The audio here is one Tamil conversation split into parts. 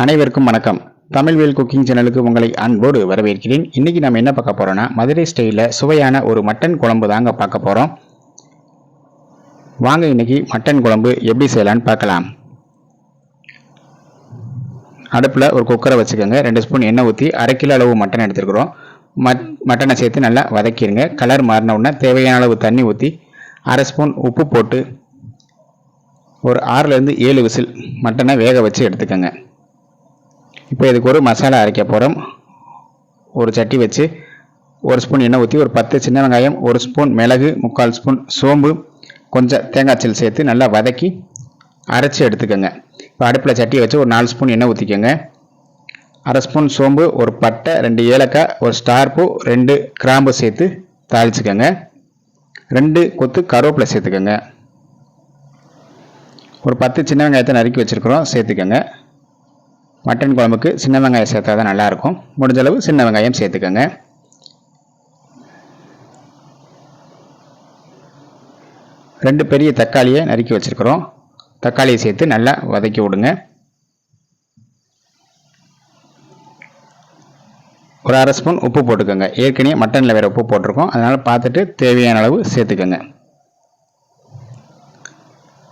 அனைவருக்கும் வணக்கம். தமிழ்வேல் குக்கிங் சேனலுக்கு உங்களை அன்போடு வரவேற்கிறேன். இன்னைக்கு நம்ம என்ன பார்க்க போறோம்னா மதுரை ஸ்டைலில் சுவையான ஒரு மட்டன் குழம்பு தாங்க பார்க்க போறோம். வாங்க இன்னைக்கு மட்டன் குழம்பு எப்படி செய்யலாம்னு பார்க்கலாம். அடுப்பில் ஒரு குக்கரை வச்சுக்கோங்க. ரெண்டு ஸ்பூன் எண்ணெய் ஊற்றி அரை கிலோ அளவு மட்டன் எடுத்துருக்குறோம். மட் மட்டனை சேர்த்து நல்லா வதக்கிடுங்க கலர் மாறின உடனே தேவையான அளவு தண்ணி ஊற்றி அரை ஸ்பூன் உப்பு போட்டு ஒரு ஆறுலேருந்து ஏழு விசில் மட்டனை வேக வச்சு எடுத்துக்கோங்க. இப்போ இதுக்கு ஒரு மசாலா அரைக்க போகிறோம் ஒரு சட்டி வச்சு ஒரு ஸ்பூன் எண்ணெய் ஊற்றி ஒரு பத்து சின்ன வெங்காயம் ஒரு ஸ்பூன் மிளகு முக்கால் ஸ்பூன் சோம்பு கொஞ்சம் தேங்காய் சீல் சேர்த்து நல்லா வதக்கி அரைச்சி எடுத்துக்கோங்க. இப்போ அடுப்பில் சட்டியை வச்சு ஒரு நாலு ஸ்பூன் எண்ணெய் ஊற்றிக்கோங்க அரை ஸ்பூன் சோம்பு ஒரு பட்டை ரெண்டு ஏலக்காய் ஒரு ஸ்டார் பூ ரெண்டு கிராம்பு சேர்த்து தாளிச்சுக்கோங்க. ரெண்டு கொத்து கருவேப்பிலை சேர்த்துக்கோங்க. ஒரு பத்து சின்ன வெங்காயத்தை நறுக்கி வச்சுருக்குறோம் சேர்த்துக்கோங்க. மட்டன் குழம்புக்கு சின்ன வெங்காயம் சேர்த்தா தான் நல்லாயிருக்கும். முடிஞ்சளவு சின்ன வெங்காயம் சேர்த்துக்கோங்க. ரெண்டு பெரிய தக்காளியை நறுக்கி வச்சுருக்குறோம். தக்காளியை சேர்த்து நல்லா வதக்கி விடுங்க. ஒரு அரை ஸ்பூன் உப்பு போட்டுக்கோங்க. ஏற்கனவே மட்டனில் வேறு உப்பு போட்டிருக்கோம். அதனால் பார்த்துட்டு தேவையான அளவு சேர்த்துக்கோங்க.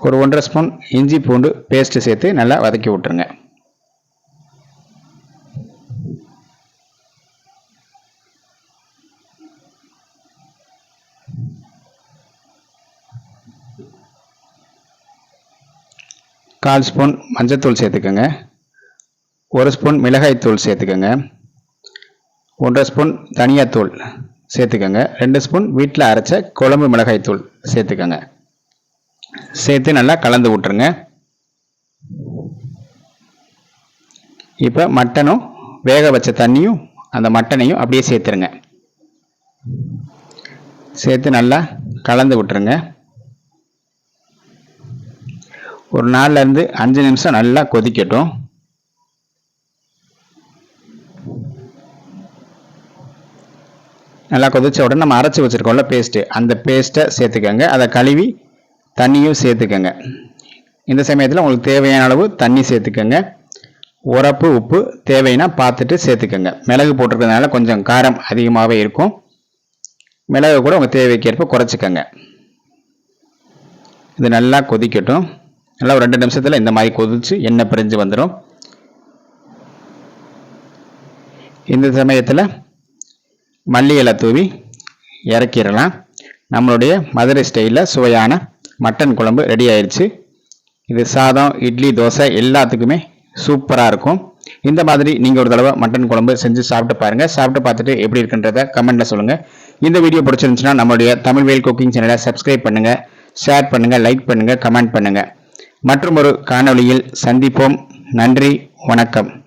ஒரு ஒன்றரை ஸ்பூன் இஞ்சி பூண்டு பேஸ்ட்டு சேர்த்து நல்லா வதக்கி விட்டுருங்க. கால் ஸ்பூன் மஞ்சத்தூள் சேர்த்துக்கோங்க. ஒரு ஸ்பூன் மிளகாய்த்தூள் சேர்த்துக்கோங்க. ஒன்றரை ஸ்பூன் தனியாத்தூள் சேர்த்துக்கோங்க. ரெண்டு ஸ்பூன் வீட்டில் அரைச்ச குழம்பு மிளகாய்த்தூள் சேர்த்துக்கோங்க. சேர்த்து நல்லா கலந்து விட்டுருங்க. இப்போ மட்டனும் வேக வச்ச தண்ணியும் அந்த மட்டனையும் அப்படியே சேர்த்துருங்க. சேர்த்து நல்லா கலந்து விட்டுருங்க. ஒரு நாலுலேருந்து அஞ்சு நிமிஷம் நல்லா கொதிக்கட்டும். நல்லா கொதிச்ச உடனே நம்ம அரைச்சி வச்சுருக்கோம்ல பேஸ்ட்டு அந்த பேஸ்ட்டை சேர்த்துக்கோங்க. அதை கழுவி தண்ணியும் சேர்த்துக்கோங்க. இந்த சமயத்தில் உங்களுக்கு தேவையான அளவு தண்ணி சேர்த்துக்கோங்க. உரப்பு உப்பு தேவைன்னா பார்த்துட்டு சேர்த்துக்கோங்க. மிளகு போட்டிருக்கிறதுனால கொஞ்சம் காரம் அதிகமாகவே இருக்கும். மிளகு கூட உங்கள் தேவைக்கேற்ப குறைச்சிக்கோங்க. இது நல்லா கொதிக்கட்டும். நல்லா ஒரு ரெண்டு நிமிஷத்தில் இந்த மாதிரி கொதிச்சு எண்ணெய் பிரிஞ்சு வந்துடும் இந்த சமயத்தில் மல்லி இலை தூவி இறக்கிடலாம். நம்மளுடைய மதுரை ஸ்டைலில் சுவையான மட்டன் குழம்பு ரெடி ஆயிடுச்சு. இது சாதம் இட்லி தோசை எல்லாத்துக்குமே சூப்பராக இருக்கும். இந்த மாதிரி நீங்கள் ஒரு தடவை மட்டன் குழம்பு செஞ்சு சாப்பிட்டு பாருங்கள் சாப்பிட்டு பார்த்துட்டு எப்படி இருக்குன்றத கமெண்ட்டில் சொல்லுங்கள் இந்த வீடியோ பிடிச்சிருந்துச்சுன்னா நம்மளுடைய தமிழ் வேல் குக்கிங் சேனலை சப்ஸ்கிரைப் பண்ணுங்கள் ஷேர் பண்ணுங்கள் லைக் பண்ணுங்கள் கமெண்ட் பண்ணுங்கள் மற்றும் ஒரு காணொளியில் சந்திப்போம். நன்றி வணக்கம்.